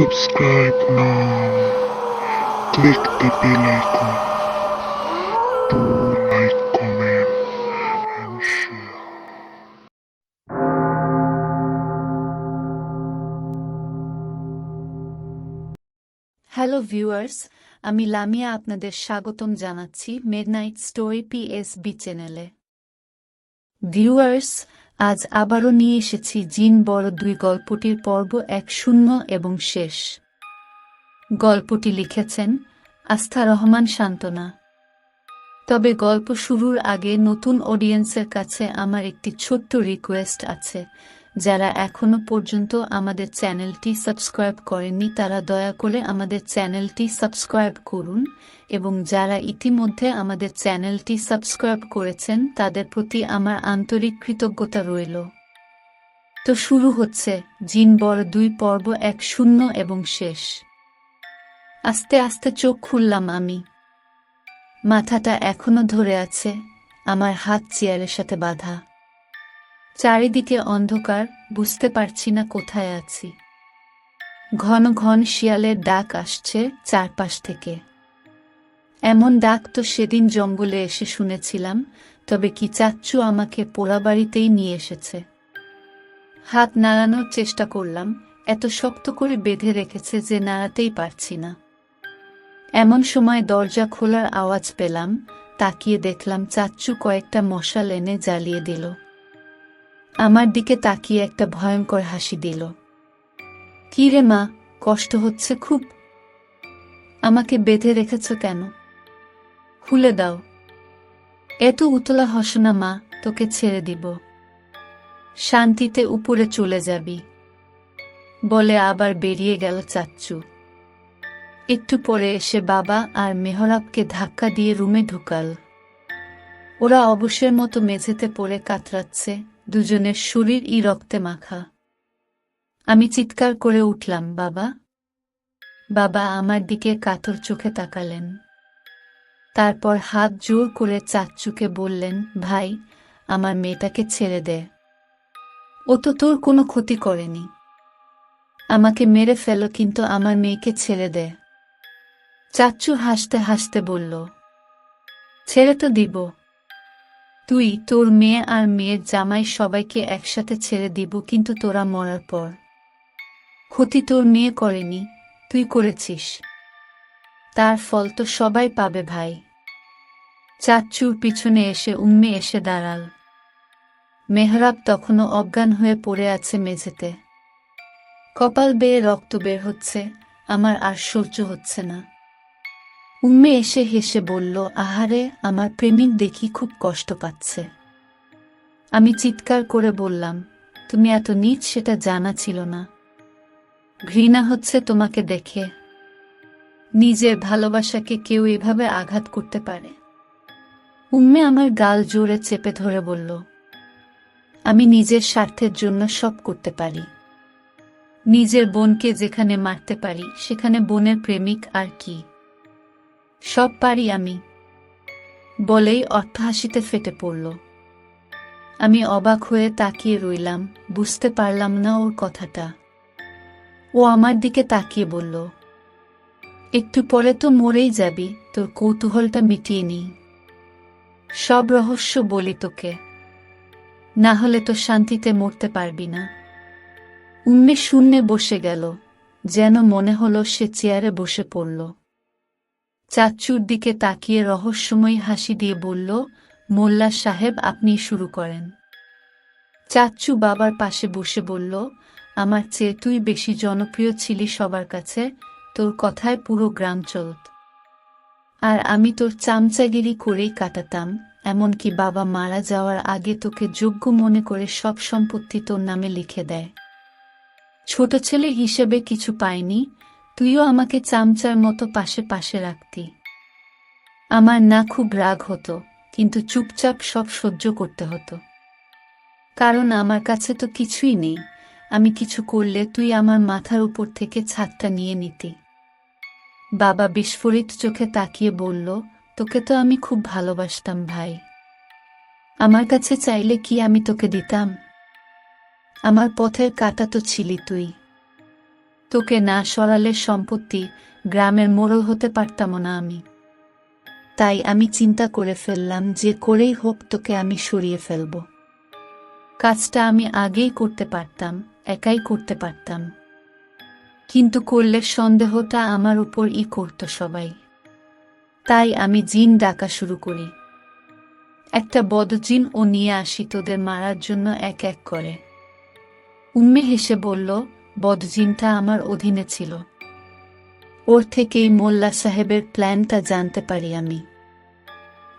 Subscribe now. Click the bell icon to like, comment, and share. Hello viewers আমি লামিয়া আপনাদের স্বাগতম জানাচ্ছি midnight story PSB চ্যানেলে viewers আজ আবারও নিয়ে এসেছি জিন বড় দুই গল্পটির পর্ব এক শূন্য এবং শেষ। গল্পটি লিখেছেন আস্থা রহমান শান্তনা তবে গল্প শুরুর আগে নতুন অডিয়েন্সের কাছে আমার একটি ছোট্ট রিকোয়েস্ট আছে। যারা এখনও পর্যন্ত আমাদের চ্যানেলটি সাবস্ক্রাইব করেননি, তারা দয়া করে আমাদের চ্যানেলটি সাবস্ক্রাইব করুন এবং যারা ইতিমধ্যে আমাদের চ্যানেলটি সাবস্ক্রাইব করেছেন, তাদের প্রতি আমার আন্তরিক কৃতজ্ঞতা রইল। তো শুরু হচ্ছে জিন বড় দুই পর্ব এক শূন্য এবং শেষ। আস্তে আস্তে চোখ খুললাম আমি। মাথাটা এখনও ধরে আছে, আমার হাত চেয়ারের সাথে বাঁধা। চারিদিকে অন্ধকার, বুঝতে পারছি না কোথায় আছি। ঘন ঘন শিয়ালের ডাক আসছে চারপাশ থেকে। এমন ডাক তো সেদিন জঙ্গলে এসে শুনেছিলাম, তবে কি চাচ্চু আমাকে পোড়াবাড়িতেই নিয়ে এসেছে। হাত নাড়ানোর চেষ্টা করলাম, এত শক্ত করে বেঁধে রেখেছে যে নাড়াতেই পারছি না। এমন সময় দরজা খোলার আওয়াজ পেলাম, তাকিয়ে দেখলাম চাচ্চু কয়েকটা মশাল এনে জ্বালিয়ে দিল। আমার দিকে তাকিয়ে একটা ভয়ঙ্কর হাসি দিল। কি রে মা, কষ্ট হচ্ছে খুব। আমাকে বেঁধে রেখেছ কেন? খুলে দাও। এত উতলা হস না মা, তোকে ছেড়ে দিব। শান্তিতে উপরে চলে যাবি। বলে আবার বেরিয়ে গেল চাচ্চু। একটু পরে এসে বাবা আর মেহরাবকে ধাক্কা দিয়ে রুমে ঢুকাল। ওরা অবশ্যের মতো মেঝেতে পড়ে কাতরাচ্ছে। দুজনের শরীর ই রক্তে মাখা। আমি চিৎকার করে উঠলাম, বাবা। বাবা আমার দিকে কাতর চোখে তাকালেন। তারপর হাত জোর করে চাচ্চুকে বললেন, ভাই, আমার মেয়েটাকে ছেড়ে দে। ও তো তোর কোনো ক্ষতি করেনি। আমাকে মেরে ফেলো, কিন্তু আমার মেয়েকে ছেড়ে দে। চাচ্চু হাসতে হাসতে বলল, ছেড়ে তো দিব। তুই, তোর মেয়ে আর মেয়ের জামাই সবাইকে একসাথে ছেড়ে দিব, কিন্তু তোরা মরার পর। ক্ষতি তোর মেয়ে করেনি, তুই করেছিস। তার ফল তো সবাই পাবে ভাই। চাচ্চুর পিছনে এসে উম্মে এসে দাঁড়াল। মেহরাব তখনও অজ্ঞান হয়ে পড়ে আছে মেঝেতে। কপাল বেয়ে রক্ত বের হচ্ছে, আমার আর সহ্য হচ্ছে না। উম্মে এসে হেসে বলল, আহারে, আমার প্রেমিক দেখি খুব কষ্ট পাচ্ছে। আমি চিৎকার করে বললাম, তুমি এত নিচ, সেটা জানা ছিল না। ঘৃণা হচ্ছে তোমাকে দেখে। নিজের ভালোবাসাকে কেউ এভাবে আঘাত করতে পারে। উম্মে আমার গাল জোরে চেপে ধরে বলল, আমি নিজের স্বার্থের জন্য সব করতে পারি। নিজের বোনকে যেখানে মারতে পারি, সেখানে বোনের প্রেমিক আর কি? সব পারি আমি। বলেই অর্থহাসিতে ফেটে পড়ল। আমি অবাক হয়ে তাকিয়ে রইলাম, বুঝতে পারলাম না ওর কথাটা। ও আমার দিকে তাকিয়ে বলল, একটু পরে তো মরেই যাবি, তোর কৌতূহলটা মিটিয়ে নি সব রহস্য বলি তোকে। না হলে তো শান্তিতে মরতে পারবি না। উম্মে শূন্যে বসে গেল, যেন মনে হলো সে চেয়ারে বসে পড়ল। চাচ্চুর দিকে তাকিয়ে রহস্যময় হাসি দিয়ে বলল, মোল্লা সাহেব, আপনি শুরু করেন। চাচ্চু বাবার পাশে বসে বলল, আমার চেয়ে তুই বেশি জনপ্রিয় ছিলি সবার কাছে, তোর কথায় পুরো গ্রাম চলত। আর আমি তোর চামচাগিরি করেই কাটাতাম, এমনকি বাবা মারা যাওয়ার আগে তোকে যোগ্য মনে করে সব সম্পত্তি তোর নামে লিখে দেয়। ছোট ছেলে হিসেবে কিছু পাইনি তুইও আমাকে চামচার মতো পাশে পাশে রাখতি। আমার না খুব রাগ হতো, কিন্তু চুপচাপ সব সহ্য করতে হতো। কারণ আমার কাছে তো কিছুই নেই, আমি কিছু করলে তুই আমার মাথার উপর থেকে ছাদটা নিয়ে নিতি। বাবা বিস্ফোরিত চোখে তাকিয়ে বলল, তোকে তো আমি খুব ভালোবাসতাম ভাই। আমার কাছে চাইলে কি আমি তোকে দিতাম? আমার পথের কাটা তো ছিলি তুই। তোকে না সরালে সম্পত্তি গ্রামের মোড়ল হতে পারতাম না আমি। তাই আমি চিন্তা করে ফেললাম যে করেই হোক তোকে আমি সরিয়ে ফেলব। কাজটা আমি আগেই করতে পারতাম, একাই করতে পারতাম। কিন্তু করলে সন্দেহটা আমার উপর ই করত সবাই। তাই আমি জিন ডাকা শুরু করি। একটা বদজিন ও নিয়ে আসি তোদের মারার জন্য এক এক করে। উম্মে হেসে বলল বদজিনটা আমার অধীনে ছিল। ওর থেকেই মোল্লা সাহেবের প্ল্যানটা জানতে পারি আমি।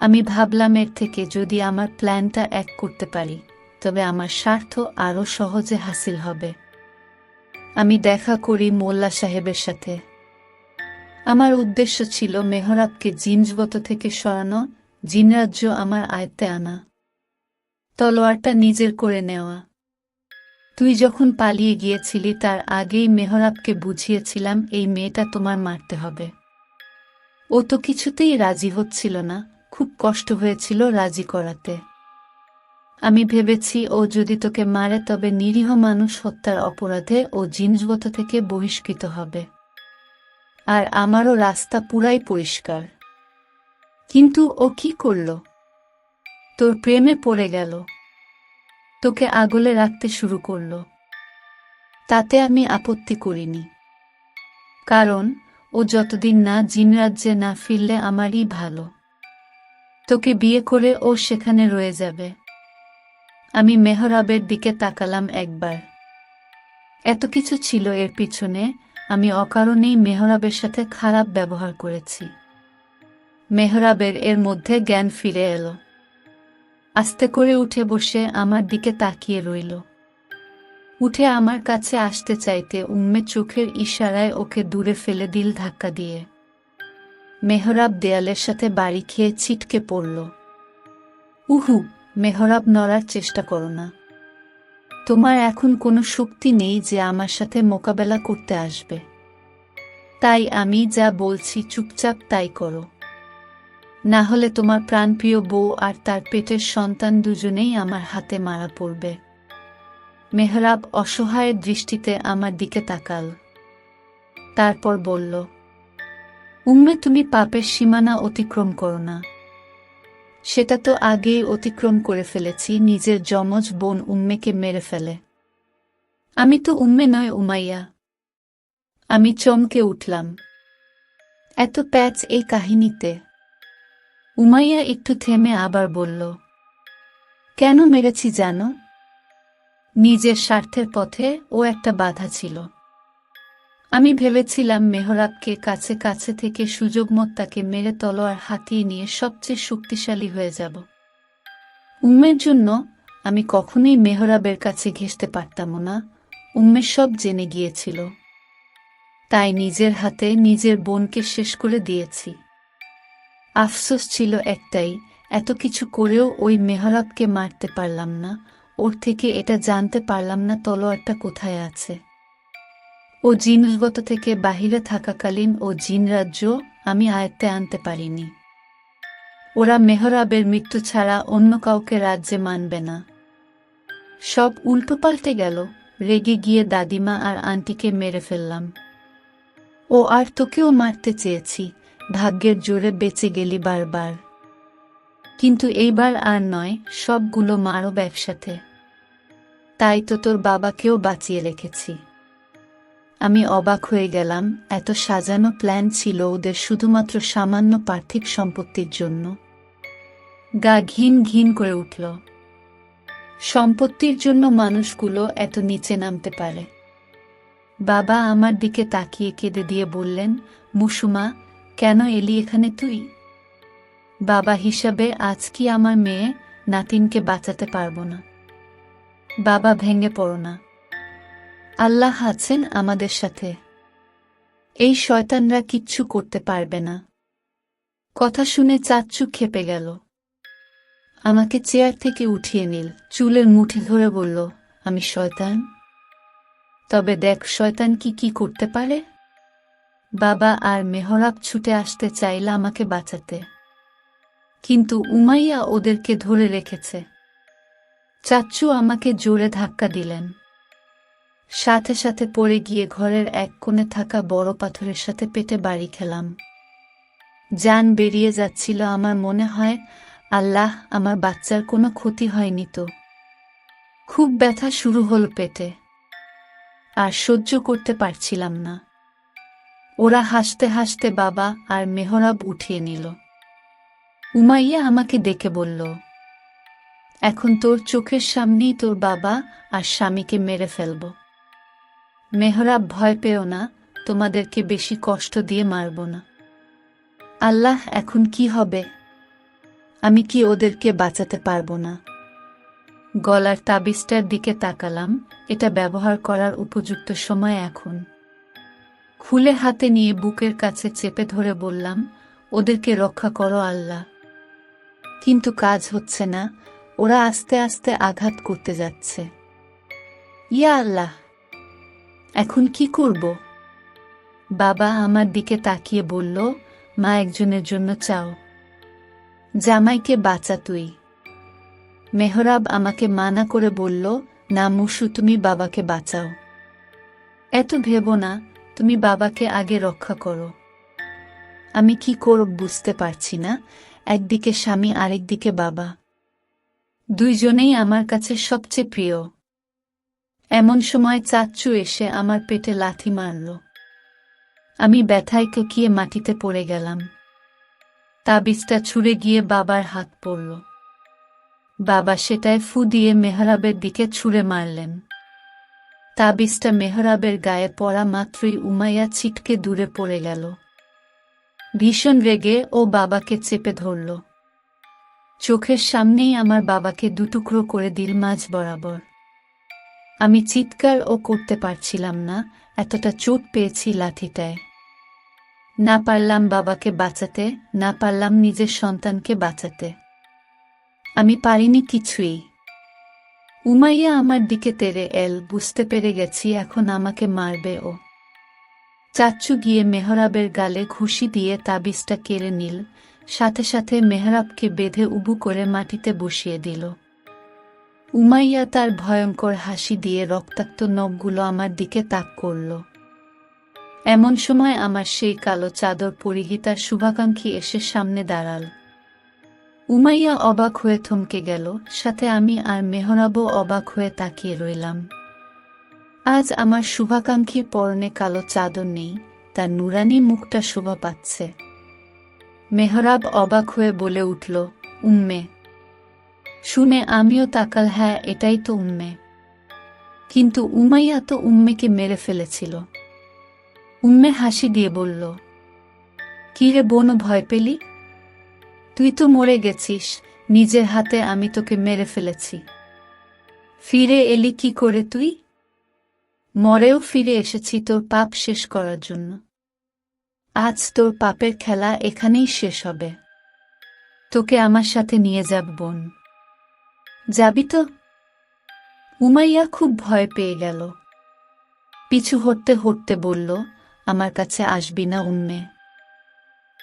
আমি ভাবলাম এর থেকে যদি আমার প্ল্যানটা এক করতে পারি, তবে আমার স্বার্থ আরও সহজে হাসিল হবে। আমি দেখা করি মোল্লা সাহেবের সাথে। আমার উদ্দেশ্য ছিল মেহরাবকে জিনজগত থেকে সরানো, জিনরাজ্য আমার আয়ত্তে আনা। তলোয়ারটা নিজের করে নেওয়া। তুই যখন পালিয়ে গিয়েছিলি, তার আগেই মেহরাবকে বুঝিয়েছিলাম, এই মেয়েটা তোমার মারতে হবে। ও তো কিছুতেই রাজি হচ্ছিল না, খুব কষ্ট হয়েছিল রাজি করাতে। আমি ভেবেছি, ও যদি তোকে মারে, তবে নিরীহ মানুষ হত্যার অপরাধে ও জিনিসগত থেকে বহিষ্কৃত হবে। আর আমারও রাস্তা পুরাই পরিষ্কার। কিন্তু ও কি করল? তোর প্রেমে পড়ে গেল। তোকে আগলে রাখতে শুরু করল। তাতে আমি আপত্তি করিনি। কারণ, ও যতদিন না জিনরাজ্যে না ফিরলে আমারই ভালো। তোকে বিয়ে করে ও সেখানে রয়ে যাবে। আমি মেহরাবের দিকে তাকালাম একবার। এত কিছু ছিল এর পিছনে, আমি অকারণেই মেহরাবের সাথে খারাপ ব্যবহার করেছি। মেহরাবের এর মধ্যে জ্ঞান ফিরে এলো। আস্তে করে উঠে বসে আমার দিকে তাকিয়ে রইল। উঠে আমার কাছে আসতে চাইতে উম্মে চোখের ইশারায় ওকে দূরে ফেলে দিল ধাক্কা দিয়ে। মেহরাব দেয়ালের সাথে বাড়ি খেয়ে ছিটকে পড়ল। উহু, মেহরাব নড়ার চেষ্টা করো না। তোমার এখন কোনো শক্তি নেই যে আমার সাথে মোকাবেলা করতে আসবে। তাই আমি যা বলছি চুপচাপ তাই করো। না হলে তোমার প্রাণপ্রিয় বউ আর তার পেটের সন্তান দুজনেই আমার হাতে মারা পড়বে। মেহরাব অসহায়ের দৃষ্টিতে আমার দিকে তাকাল। তারপর বলল, উম্মে, তুমি পাপের সীমানা অতিক্রম করো না। সেটা তো আগেই অতিক্রম করে ফেলেছি, নিজের যমজ বোন উম্মেকে মেরে ফেলে। আমি তো উম্মে নয়, উমাইয়া। আমি চমকে উঠলাম। এত প্যাচ এই কাহিনীতে। উমাইয়া একটু থেমে আবার বলল, কেন মেরেছি জানো? নিজের স্বার্থের পথে ও একটা বাধা ছিল। আমি ভেবেছিলাম মেহরাবকে কাছে কাছে থেকে সুযোগ মত তাকে মেরে তলোয়ার হাতিয়ে নিয়ে সবচেয়ে শক্তিশালী হয়ে যাব। উম্মের জন্য আমি কখনোই মেহরাবের কাছে ঘেসতে পারতাম না। উম্মের সব জেনে গিয়েছিল। তাই নিজের হাতে নিজের বোনকে শেষ করে দিয়েছি। আফসোস ছিল একটাই, এত কিছু করেও ওই মেহরাবকে মারতে পারলাম না। ওর থেকে এটা জানতে পারলাম না তলোয়ারটা কোথায় আছে। ও জিনগত থেকে বাহিরে থাকাকালীন ও জিন রাজ্য আমি আয়ত্তে আনতে পারিনি। ওরা মেহরাবের মৃত্যু ছাড়া অন্য কাউকে রাজ্যে মানবে না। সব উল্টো পাল্টে গেল, রেগে গিয়ে দাদিমা আর আন্টিকে মেরে ফেললাম। ও আর তোকেও মারতে চেয়েছি ভাগ্যের জোরে বেঁচে গেলি বারবার। কিন্তু এইবার আর নয়, সবগুলো মারো একসাথে তাই তো তোর বাবাকেও বাঁচিয়ে রেখেছি। আমি অবাক হয়ে গেলাম, এত সাজানো প্ল্যান ছিল ওদের শুধুমাত্র সামান্য পার্থিব সম্পত্তির জন্য। গা ঘিন ঘিন করে উঠল। সম্পত্তির জন্য মানুষগুলো এত নিচে নামতে পারে। বাবা আমার দিকে তাকিয়ে কেঁদে দিয়ে বললেন, মুসুমা কেন এলি এখানে তুই? বাবা হিসাবে আজ কি আমার মেয়ে নাতিনকে বাঁচাতে পারব না? বাবা ভেঙে পড়ো না। আল্লাহ আছেন আমাদের সাথে। এই শয়তানরা কিচ্ছু করতে পারবে না। কথা শুনে চাচ্চু খেপে গেল। আমাকে চেয়ার থেকে উঠিয়ে নিল। চুলের মুঠি ধরে বলল, আমি শয়তান। তবে দেখ শয়তান কি কি করতে পারে? বাবা আর মেহরাব ছুটে আসতে চাইল আমাকে বাঁচাতে। কিন্তু উমাইয়া ওদেরকে ধরে রেখেছে। চাচ্চু আমাকে জোরে ধাক্কা দিলেন। সাথে সাথে পড়ে গিয়ে ঘরের এক কোণে থাকা বড় পাথরের সাথে পেটে বাড়ি খেলাম। যান বেরিয়ে যাচ্ছিল আমার মনে হয়, আল্লাহ, আমার বাচ্চার কোনো ক্ষতি হয়নি তো? খুব ব্যথা শুরু হল পেটে। আর সহ্য করতে পারছিলাম না। ওরা হাসতে হাসতে বাবা আর মেহরাব উঠিয়ে নিল। উমাইয়া আমাকে ডেকে বলল, এখন তোর চোখের সামনেই তোর বাবা আর স্বামীকে মেরে ফেলব। মেহরাব ভয় পেও না, তোমাদেরকে বেশি কষ্ট দিয়ে মারব না। আল্লাহ এখন কি হবে? আমি কি ওদেরকে বাঁচাতে পারব না? গলার তাবিজটার দিকে তাকালাম, এটা ব্যবহার করার উপযুক্ত সময় এখন। খুলে হাতে নিয়ে বুকের কাছে চেপে ধরে বললাম, ওদেরকে রক্ষা করো আল্লাহ। কিন্তু কাজ হচ্ছে না, ওরা আস্তে আস্তে আঘাত করতে যাচ্ছে। ইয়া আল্লাহ, এখন কি করব? বাবা আমার দিকে তাকিয়ে বলল, মা একজনের জন্য চাও। জামাইকে বাঁচা তুই। মেহরাব আমাকে মানা করে বলল, না মুসু, তুমি বাবাকে বাঁচাও। এত ভেবো না তুমি বাবাকে আগে রক্ষা করো। আমি কি করব বুঝতে পারছি না। একদিকে স্বামী, আরেকদিকে বাবা। দুইজনেই আমার কাছে সবচেয়ে প্রিয়। এমন সময় চাচ্চু এসে আমার পেটে লাথি মারল। আমি ব্যথায় কেকিয়ে মাটিতে পড়ে গেলাম। তাবিজটা ছুঁড়ে গিয়ে বাবার হাত পড়ল। বাবা সেটায় ফু দিয়ে মেহরাবের দিকে ছুঁড়ে মারলেন। তাবিজটা মেহরাবের গায়ে পড়া মাত্রই উমাইয়া ছিটকে দূরে পড়ে গেল। ভীষণ রেগে ও বাবাকে চেপে ধরল। চোখের সামনেই আমার বাবাকে দুটুকরো করে দিল মাঝ বরাবর। আমি চিৎকার ও করতে পারছিলাম না, এতটা চোট পেয়েছি লাঠিটায়। না পারলাম বাবাকে বাঁচাতে, না পারলাম নিজের সন্তানকে বাঁচাতে। আমি পারিনি কিছুই। উমাইয়া আমার দিকে তেরে এল, বুঝতে পেরে গেছি এখন আমাকে মারবে ও। চাচ্চু গিয়ে মেহরাবের গালে ঘুষি দিয়ে তাবিজটা কেড়ে নিল, সাথে সাথে মেহরাবকে বেঁধে উবু করে মাটিতে বসিয়ে দিল। উমাইয়া তার ভয়ঙ্কর হাসি দিয়ে রক্তাক্ত নখগুলো আমার দিকে তাক করল। এমন সময় আমার সেই কালো চাদর পরিহিতার শুভাকাঙ্ক্ষী এসে সামনে দাঁড়াল। উমাইয়া অবাক হয়ে থমকে গেল, সাথে আমি আর মেহরাবও অবাক হয়ে তাকিয়ে রইলাম। আজ আমার শুভাকাঙ্ক্ষী পরনে কালো চাদর নেই, তার নুরানি মুখটা শোভা পাচ্ছে। মেহরাব অবাক হয়ে বলে উঠল, উম্মে। শুনে আমিও তাকাল হ্যাঁ এটাই তো উম্মে। কিন্তু উমাইয়া তো উম্মেকে মেরে ফেলেছিল। উম্মে হাসি দিয়ে বলল, কিরে বোন, ভয় পেলি? তুই তো মরে গেছিস, নিজের হাতে আমি তোকে মেরে ফেলেছি। ফিরে এলি কি করে তুই? মরেও ফিরে এসেছি তোর পাপ শেষ করার জন্য। আজ তোর পাপের খেলা এখানেই শেষ হবে। তোকে আমার সাথে নিয়ে যাব, বোন। যাবি তো? উমাইয়া খুব ভয় পেয়ে গেল। পিছু হটতে হটতে বলল, আমার কাছে আসবি না, উম্মে।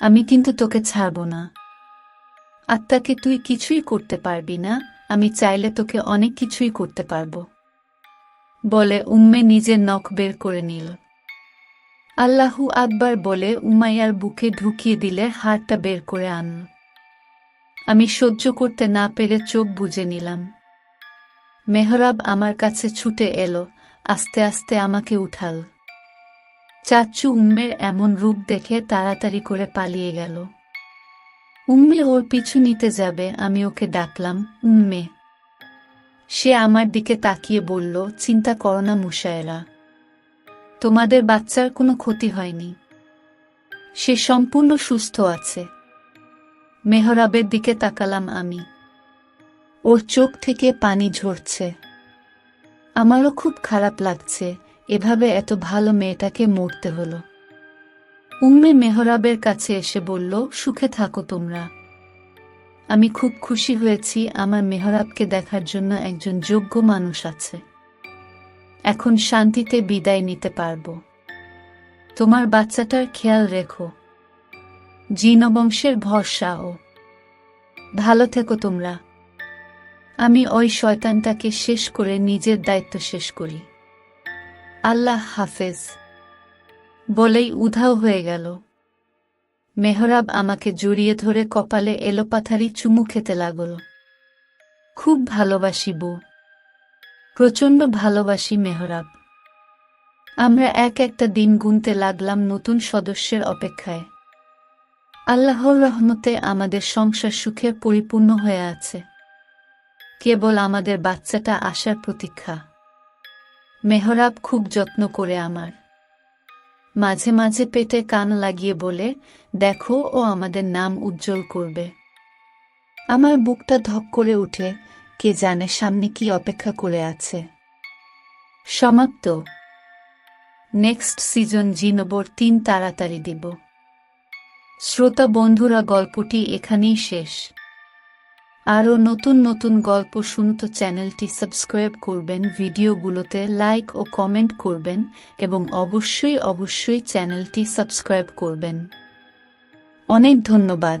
আমি কিন্তু তোকে ছাড়ব না। আত্মাকে তুই কিছুই করতে পারবি না, আমি চাইলে তোকে অনেক কিছুই করতে পারব। বলে উম্মে নিজের নখ বের করে নিল। আল্লাহু আকবার বলে উমাইয়ার বুকে ঢুকিয়ে দিলে হাড়টা বের করে আনল। আমি সহ্য করতে না পেরে চোখ বুজে নিলাম। মেহরাব আমার কাছে ছুটে এলো, আস্তে আস্তে আমাকে উঠাল। চাচ্চু উম্মের এমন রূপ দেখে তাড়াতাড়ি করে পালিয়ে গেল। উম্মে ওর পিছু নিতে যাবে, আমি ওকে ডাকলাম, উম্মে। সে আমার দিকে তাকিয়ে বলল, চিন্তা করো না মুশায়েরা। তোমাদের বাচ্চার কোনো ক্ষতি হয়নি। সে সম্পূর্ণ সুস্থ আছে। মেহরাবের দিকে তাকালাম আমি। ওর চোখ থেকে পানি ঝরছে। আমারও খুব খারাপ লাগছে, এভাবে এত ভালো মেয়েটাকে মরতে হলো। উম্মে মেহরাবের কাছে এসে বলল, সুখে থাকো তোমরা। আমি খুব খুশি হয়েছি আমার মেহরাবকে দেখার জন্য একজন যোগ্য মানুষ আছে। এখন শান্তিতে বিদায় নিতে পারব। তোমার বাচ্চাটার খেয়াল রেখো। জিনবংশের ভরসা ও ভালো থেকো তোমরা। আমি ওই শয়তানটাকে শেষ করে নিজের দায়িত্ব শেষ করি। আল্লাহ হাফেজ। বলেই উধাও হয়ে গেল। মেহরাব আমাকে জড়িয়ে ধরে কপালে এলোপাথারি চুমু খেতে লাগল। খুব ভালোবাসি বউ। প্রচণ্ড ভালোবাসি মেহরাব। আমরা এক একটা দিন গুনতে লাগলাম নতুন সদস্যের অপেক্ষায়। আল্লাহর রহমতে আমাদের সংসার সুখে পরিপূর্ণ হয়ে আছে। কেবল আমাদের বাচ্চাটা আসার প্রতীক্ষা। মেহরাব খুব যত্ন করে আমার। মাঝে মাঝে পেটে কান লাগিয়ে বলে, দেখো, ও আমাদের নাম উজ্জ্বল করবে। আমার বুকটা ধক করে উঠে, কে জানে সামনে কি অপেক্ষা করে আছে। সমাপ্ত। নেক্সট সিজন জিনবর তিন তাড়াতাড়ি দিব। শ্রোতা বন্ধুরা, গল্পটি এখানেই শেষ। আরও নতুন নতুন গল্প শুনতে চ্যানেলটি সাবস্ক্রাইব করবেন, ভিডিওগুলোতে লাইক ও কমেন্ট করবেন এবং অবশ্যই অবশ্যই চ্যানেলটি সাবস্ক্রাইব করবেন। অনেক ধন্যবাদ।